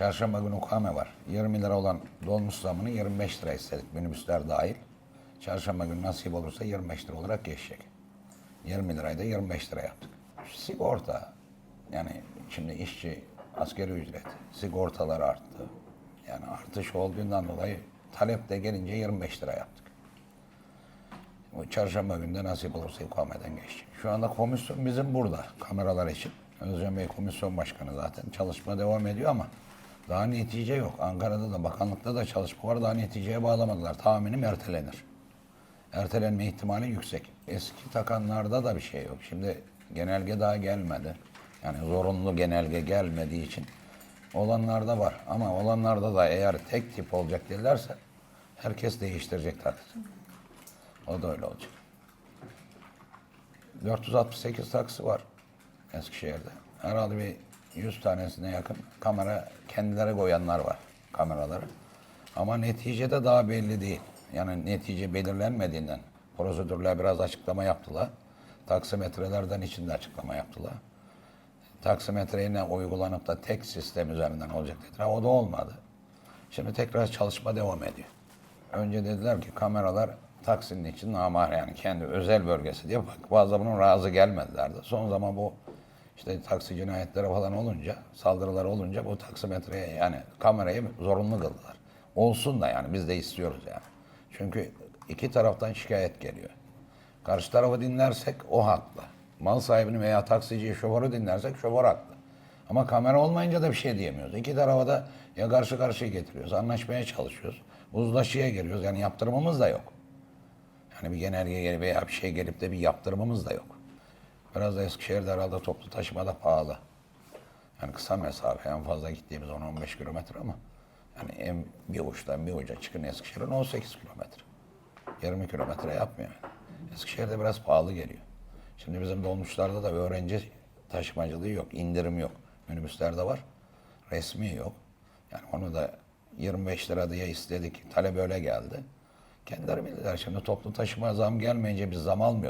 Çarşamba günü ukame var. 20 lira olan dolmuş zamını 25 lira istedik minibüsler dahil. Çarşamba günü nasip olursa 25 lira olarak geçecek. 20 lirayı da 25 lira yaptık. Sigorta yani şimdi işçi askeri ücret sigortalar arttı. Yani artış olduğundan dolayı talep de gelince 25 lira yaptık. Bu çarşamba günde nasip olursa ikameden geçecek. Şu anda komisyon bizim burada kameralar için. Özcan Bey komisyon başkanı zaten. Çalışma devam ediyor ama daha netice yok. Ankara'da da bakanlıkta da çalışma var. Daha neticeye bağlamadılar. Tahminim ertelenir. Ertelenme ihtimali yüksek. Eski takanlarda da bir şey yok. Şimdi genelge daha gelmedi. Yani zorunlu genelge gelmediği için olanlarda var. Ama olanlarda da eğer tek tip olacak derlerse herkes değiştirecek tabii. O da öyle olacak. 468 taksi var Eskişehir'de. Herhalde bir 100 tanesine yakın kamera kendileri koyanlar var kameraları. Ama neticede daha belli değil. Yani netice belirlenmediğinden prosedürler biraz açıklama yaptılar. Taksimetrelerden içinde açıklama yaptılar. Taksimetre yine uygulanıp da tek sistem üzerinden olacak dediler. O da olmadı. Şimdi tekrar çalışma devam ediyor. Önce dediler ki kameralar taksinin için namar yani kendi özel bölgesi diye bak bazı bunun razı gelmedilerdi. Son zaman bu işte taksi cinayetleri falan olunca, saldırılar olunca bu taksimetreye yani kamerayı zorunlu kıldılar. Olsun da yani biz de istiyoruz yani. Çünkü iki taraftan şikayet geliyor. Karşı tarafı dinlersek o haklı. Mal sahibini veya taksiciyi, şoförü dinlersek şoför haklı. Ama kamera olmayınca da bir şey diyemiyoruz. İki tarafa da ya karşı karşıya getiriyoruz, anlaşmaya çalışıyoruz. Uzlaşıya giriyoruz. Yani yaptırımımız da yok. Yani bir genelge gelip veya bir şey gelip de bir yaptırımımız da yok. Biraz da Eskişehir'de herhalde toplu taşıma da pahalı. Yani kısa mesafe en fazla gittiğimiz 10-15 kilometre ama yani en bir uçtan bir uca çıkın Eskişehir'in 18 kilometre. 20 kilometre yapmıyor. Eskişehir'de biraz pahalı geliyor. Şimdi bizim dolmuşlarda da öğrenci taşımacılığı yok, indirim yok. Minibüslerde var, resmi yok. Yani onu da 25 lira diye istedik, talep öyle geldi. Kendileri bildiler şimdi toplu taşıma zam gelmeyince biz zam almıyorduk.